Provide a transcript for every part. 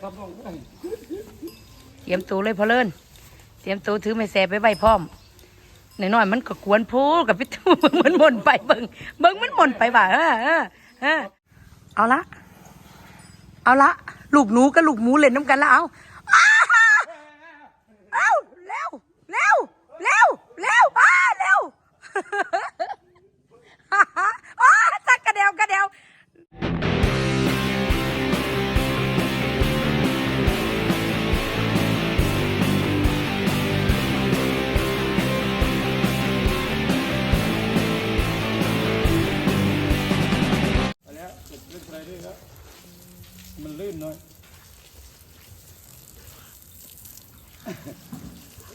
เตรียมตัวเลยพอเลิ่นเตรียมตัวถือไม้แสบไปใบพร้อมหน่อยๆมันก็กวนพูกับพี่ตูมันหม่นไปเบิ่งเบิ่งมันหม่นไปว่ะเออเออเออเอาละเอาละลูกหนูกับลูกหมูเล่นน้ำกันแล้วเอา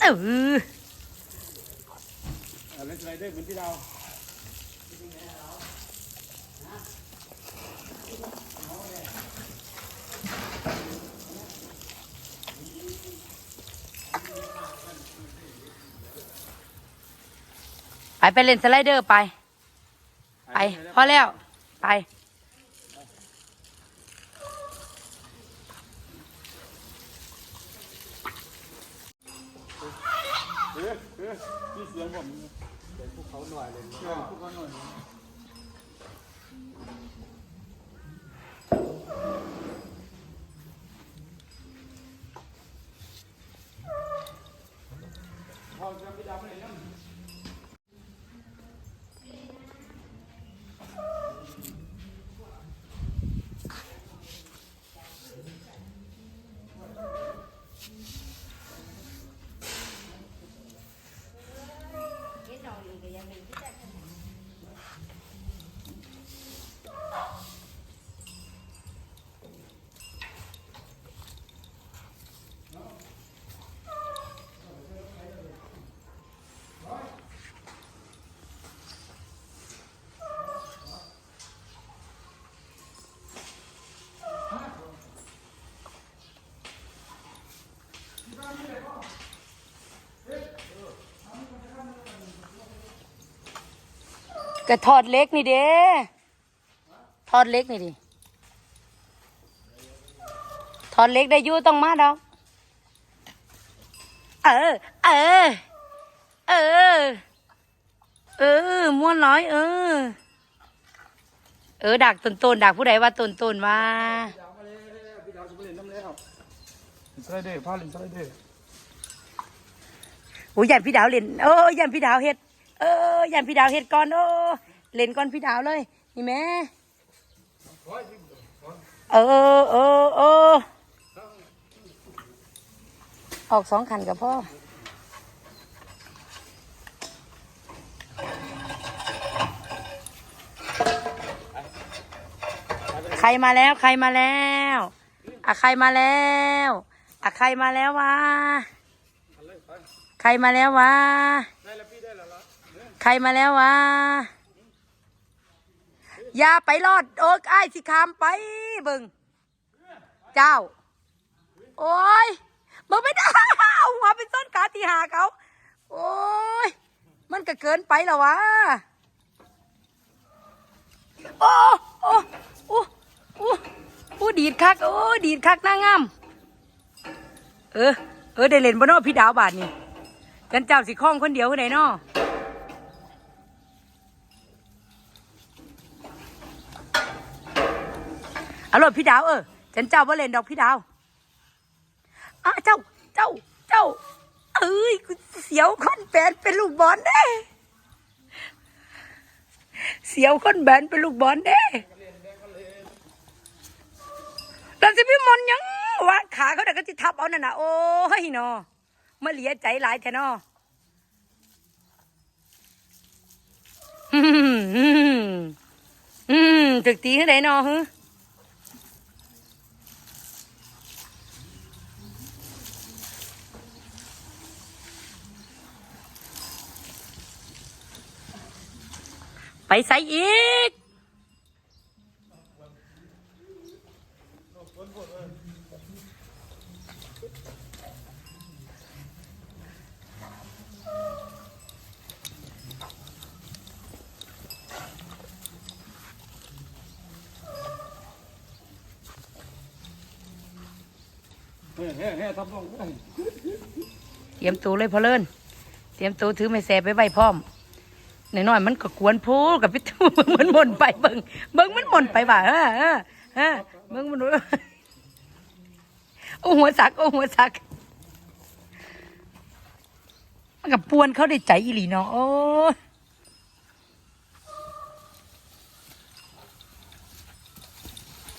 เออเล่นอะไรด้วยเหมือนที่เราไปไปเล่นสไลเดอร์ไป ไปพอแล้ว ไป เออเออพี่เสียงผมเสียงพวกเขาหน่อยเลยเสียงพวกเขาหน่อย ก็ทอดเล็กนี่เด้ทอดเล็กนี่ดิทอดเล็กได้อยู่ต้องมาดอกเออ เออ เออ เออม้วนน้อย เออ เออดักตนตนๆดักผู้ใดว่าตนตนๆว่าดาวมาเลยพี่ดาวจะไปเล่นน้ำแล้วเล่นสไลเดอร์พาเล่นสไลเดอร์โอ้ยยันพี่ดาวเล่นเออยันพี่ดาวเฮ็ดเออยันพี่ดาวเฮ็ดก่อนโอ้เล่นก่อนพี่ดาวเลย นี่แม่เออเออเออออกสองคันกับพ่อใครมาแล้วใครมาแล้วอะใครมาแล้วอะใครมาแล้ววะใครมาแล้ววะได้แล้วพี่ได้แล้วล่ะ ใครมาแล้ววะอย่าไปรอด โอ้ยไอ้สิคามไปเบึงเจ้า โอ้ยมึงไม่ได้เอาหัวเป็นต้นกาตีหาเขา โอ้ย มันก็เกินไปแล้ววะ โอ้โอ้โอ้โอ้โอ้ดีดคัก โอ้ดีดคักหน้างาม เออ เออ ได้เล่นบ่เนอพี่ดาวบาทนี่กันเจ้าสิคล้องคนเดียวคนไหนนาะเอารถพี่ดาวเออฉันเจ้าว่าเล่นดอกพี่ดาวอะเจ้า เจ้า เจ้า เอ้ยกูเสียวคนแบนเป็นลูกบอลเด้เสียวคนแบนเป็นลูกบอลเด้เราจะพี่มนยังวางขาเขาเดี๋ยวก็จะทับเอานั่นนะโอ้ยเนาะมาเหลียใจหลายแทนออืมอืมอืมถึกตีขึ้นไหนนอฮึ ไปใส่อีก เฮ้ยเหี้ยทำลงเฮ้เตรียมตัวเลยพอเลินเตรียมตัวถือไม่แสบไปใบพ่อม หน่อยๆมันก็กวนพูกับพี่ตู้มันหม่นไปเบิ่งเบิ่งมันหม่นไปว่ะฮะฮะฮะเบิ่งมันโอ้หัวสักโอ้หัวสักมันกับปวนเขาได้ใจอีหลีเนาะโอ้ย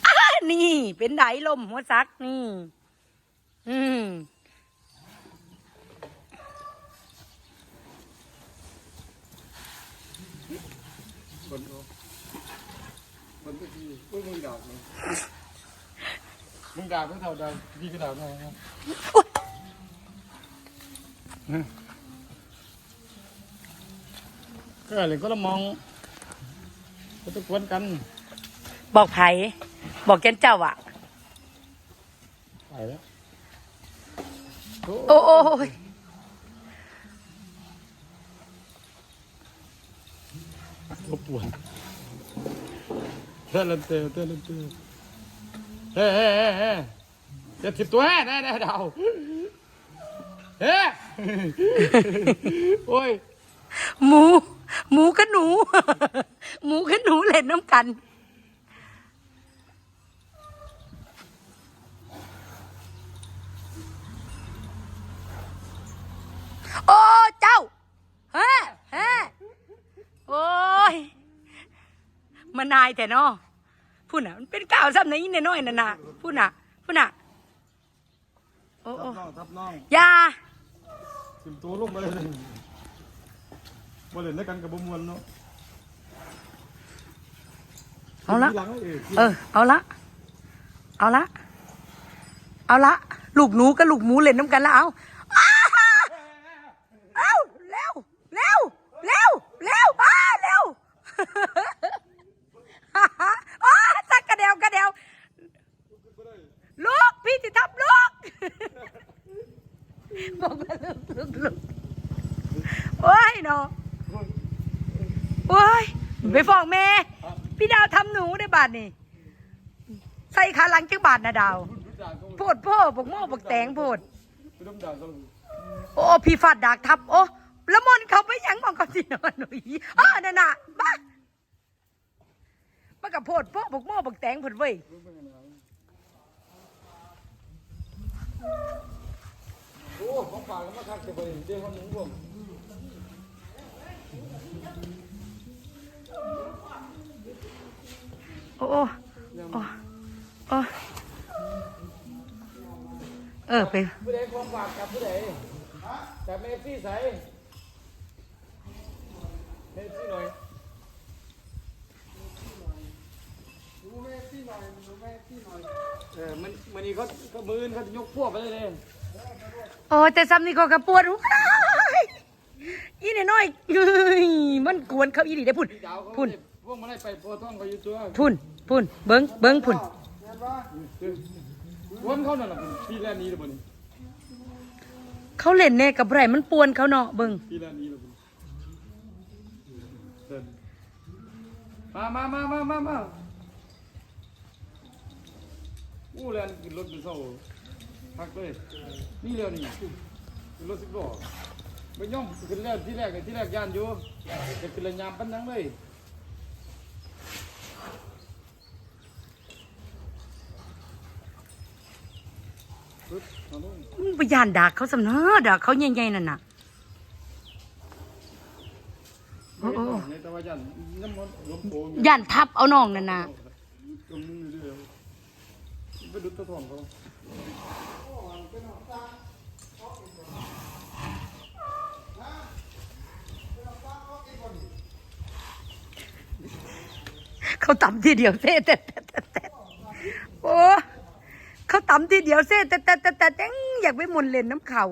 อ้านี่ เป็นไดลมหัวซักนี่ อืม คนคนก็ดีอุ้ยมึงด่ามึงมึงด่าเพื่อเท่าดาวดีก็ด่าไงครับก็เลยก็ละมองก็ต้องกวนกันบอกไผบอกแกนเจ้าอะ ไปแล้ว โอ้โอ้ย ก็ปวดเต้นลันเตอเต้นลันเตเฮ้เฮ้เฮ้เฮ้จะถิบตัวแน่แน่แน่ดาเฮ้โอ้ย หมู หมูกับหนู หมูกับหนูเล่นน้ำกัน โอ้เจ้าฮะฮะโอ้ย มานายแต่เนาะพูดน่ะมันเป็นก้าวซ้ำในนี่น้อยๆน่ะนะพูดน่ะพูดน่ะโอ้ทัโอ้บน้องทับน้องอยาถิบตัวลงมาเลยมาเล่นด้วยกันกับบุมวนเนาะเอาละ ทีหลังเออเออ เอาละ เอาละ เอาละ ลูกหนูกับลูกหมูเล่นน้ำกันแล้วเอาอ้าเอาเร็ว เร็ว เร็ว เร็วอ้าเร็ว อ้าจักกระเดวกระเดวลูก พี่จะทำลูก บอกว่าลูกลูกลูกโอ้ย เนาะโอ้ยไปฟ้องแม่ พี่ดาวทำหนูได้บาทนี่ใส่ขาหลังจักบาทนะดาวโพดพ่อบอกโม่บอกแตงโพดไปดมด่ากันโอ้พี่ฟาดดากทับ โอ้ละมอนเขาไปยังมองเขาสินอนหนุ่ยอ้อนั่นน่ะบ้ามันกับโพดพ่อบอกโม่บอกแตงโพดเว้ยโอ้ของฝากก็มาคักจะไปเดี๋ยวคนหนึ่งรวม โอ้โอ้โอ้โอ้เออไปผู้ใดของฝากกับผู้ใดกับเมซี่ใส่เมซี่หน่อยดูเมซี่หน่อยดูเมซี่หน่อยเออมันมันนี่เขาเขามือเขาจะยกพวกไปเลยเลยโอ้แต่ซ้ำนี่ก็กระปวดหัวอีนน้อยๆเฮ้ยมันกวนเขาอีดีได้พุ่นพุ่น วกมันได้ไปโพท้องเขาอยู่ตัวพุ่นพุ่นเบิ้งเบิ้งพุ่นวนเขานั่นแหละพุ่นปีแรกนี้เลยพุ่นเขาเล่นแน่กับไรมันปวนเขาเนาะเบิ้งปีแรกนี้เลยพุ่นเดินมามามามามามาอู้แลนขึ้นรถเป็นเศร้าพักเลยนี่เร็วนี่ขึ้นรถสิบล้อไปย่อมขึ้นแล้วที่แรกที่แรกย่านอยู่จะขึ้นระยามปันนังเลยปึ๊บเอาลง มึงไปยานดากเขาสำเนาดากเขาใหญ่ๆนั่นน่ะโอ้โอ้ในตะวันยันน้ำมันลมโป่งย่านทับเอาน้องนั่นน่ะตรงนี้เรื่อยๆไปดูตะทองเขาเขาตำทีเดียวเต่แต่แต่แต่โอ้ เขาตำทีเดียวเซ่แต่แต่แต่แต่แต่อยากไปมุนเล่นน้ำเขา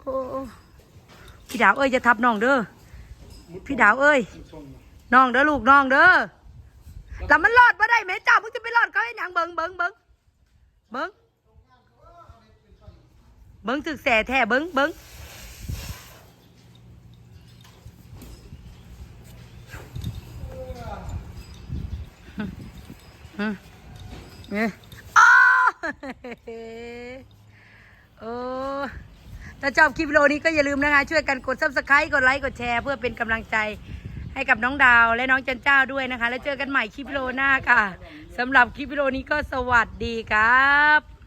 โอ้พี่ดาวเอ้ยจะทับน้องเด้อพี่ดาวเอ้ยน้องเด้อลูกน้องเด้อแต่มันรอดมาได้ไหมจ้ามึงจะไปรอดเขาให้หนังเบิงเบิงเบิงเบิงเบิงถึกแสแท้เบิงเบิงฮึฮึ เนี่ยอ้โอ้ถ้าชอบคลิปวิดีโอนี้ก็อย่าลืมนะคะ ช่วยกันกด subscribe กดไลค์กดแชร์ เพื่อเป็นกำลังใจให้กับน้องดาวและน้องจันเจ้าด้วยนะคะ แล้วเจอกันใหม่คลิปวิดีโอหน้าค่ะสำหรับคลิปวิดีโอนี้ก็สวัสดีครับ